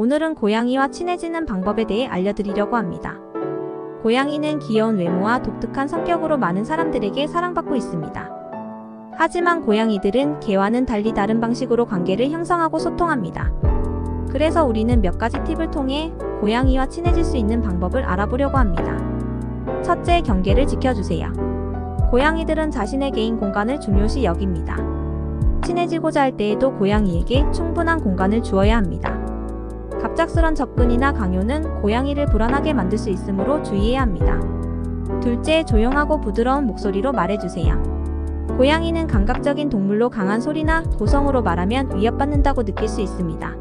오늘은 고양이와 친해지는 방법에 대해 알려드리려고 합니다. 고양이는 귀여운 외모와 독특한 성격으로 많은 사람들에게 사랑받고 있습니다. 하지만 고양이들은 개와는 달리 다른 방식으로 관계를 형성하고 소통합니다. 그래서 우리는 몇 가지 팁을 통해 고양이와 친해질 수 있는 방법을 알아보려고 합니다. 첫째, 경계를 지켜주세요. 고양이들은 자신의 개인 공간을 중요시 여깁니다. 친해지고자 할 때에도 고양이에게 충분한 공간을 주어야 합니다. 갑작스런 접근이나 강요는 고양이를 불안하게 만들 수 있으므로 주의해야 합니다. 둘째, 조용하고 부드러운 목소리로 말해주세요. 고양이는 감각적인 동물로 강한 소리나 고성으로 말하면 위협받는다고 느낄 수 있습니다.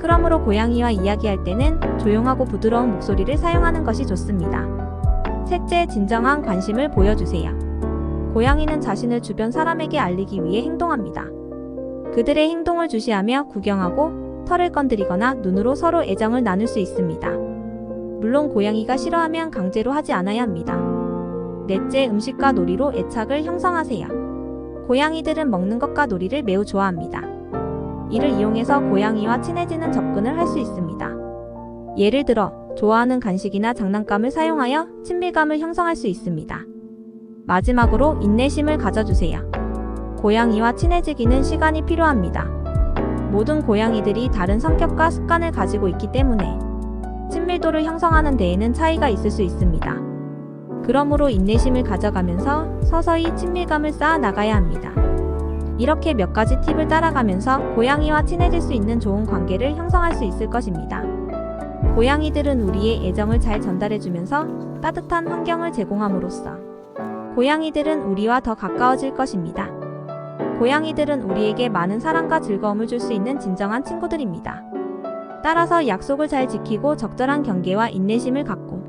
그러므로 고양이와 이야기할 때는 조용하고 부드러운 목소리를 사용하는 것이 좋습니다. 셋째, 진정한 관심을 보여주세요. 고양이는 자신을 주변 사람에게 알리기 위해 행동합니다. 그들의 행동을 주시하며 구경하고 털을 건드리거나 눈으로 서로 애정을 나눌 수 있습니다. 물론 고양이가 싫어하면 강제로 하지 않아야 합니다. 넷째, 음식과 놀이로 애착을 형성하세요. 고양이들은 먹는 것과 놀이를 매우 좋아합니다. 이를 이용해서 고양이와 친해지는 접근을 할 수 있습니다. 예를 들어, 좋아하는 간식이나 장난감을 사용하여 친밀감을 형성할 수 있습니다. 마지막으로 인내심을 가져주세요. 고양이와 친해지기는 시간이 필요합니다. 모든 고양이들이 다른 성격과 습관을 가지고 있기 때문에 친밀도를 형성하는 데에는 차이가 있을 수 있습니다. 그러므로 인내심을 가져가면서 서서히 친밀감을 쌓아 나가야 합니다. 이렇게 몇 가지 팁을 따라가면서 고양이와 친해질 수 있는 좋은 관계를 형성할 수 있을 것입니다. 고양이들은 우리의 애정을 잘 전달해주면서 따뜻한 환경을 제공함으로써 고양이들은 우리와 더 가까워질 것입니다. 고양이들은 우리에게 많은 사랑과 즐거움을 줄 수 있는 진정한 친구들입니다. 따라서 약속을 잘 지키고 적절한 경계와 인내심을 갖고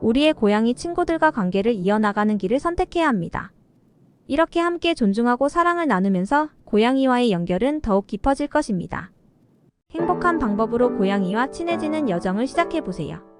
우리의 고양이 친구들과 관계를 이어나가는 길을 선택해야 합니다. 이렇게 함께 존중하고 사랑을 나누면서 고양이와의 연결은 더욱 깊어질 것입니다. 행복한 방법으로 고양이와 친해지는 여정을 시작해 보세요.